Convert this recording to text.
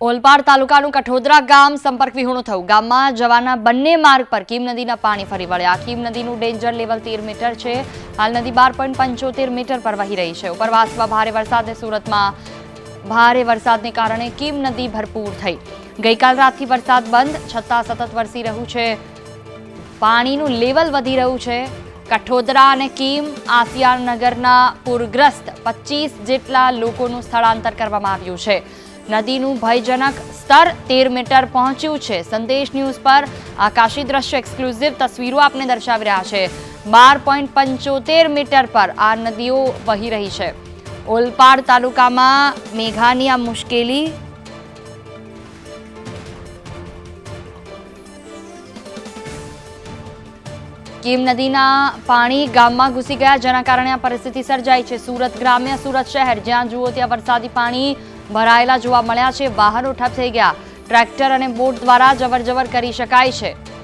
ઓલપાડ તાલુકાનું કઠોદરા ગામ સંપર્ક વિહોણું થયું. ગામમાં જવાના બંને માર્ગ પર કીમ નદીના પાણી ફરી વળ્યા. કીમ નદીનું ડેન્જર લેવલ તેર મીટર છે. હાલ નદી બાર પોઈન્ટ પંચોતેર મીટર પર વહી રહી છે. ઉપરવાસમાં ભારે વરસાદને સુરતમાં ભારે વરસાદને કારણે કીમ નદી ભરપૂર થઈ. ગઈકાલ રાતથી વરસાદ બંધ, છતાં સતત વરસી રહ્યું છે. પાણીનું લેવલ વધી રહ્યું છે. કઠોદરા અને કીમ આસિયાનગરના પૂરગ્રસ્ત પચીસ જેટલા લોકોનું સ્થળાંતર કરવામાં આવ્યું છે. નદીનું ભયજનક સ્તર તેર મીટર પહોંચ્યું છે. સંદેશ ન્યૂઝ પર આકાશી દ્રશ્ય એક્સક્લુઝિવ તસવીરો આપને દર્શાવી રહ્યા છે. બાર પોઈન્ટ પંચોતેર મીટર પર આ નદીઓ વહી રહી છે. ઓલપાડ તાલુકામાં મેઘાની આ મુશ્કેલી કેમ નદીના પાણી ગામમાં ઘૂસી ગયા, જેના કારણે આ પરિસ્થિતિ સર્જાઈ છે. સુરત ગ્રામ્ય સુરત શહેર, જ્યાં જુઓ ત્યાં વરસાદી પાણી ભરાયેલા જોવા મળ્યા છે. વાહનો ઠપ થઈ ગયા. ટ્રેક્ટર અને બોટ દ્વારા જવર જવર કરી શકાય છે.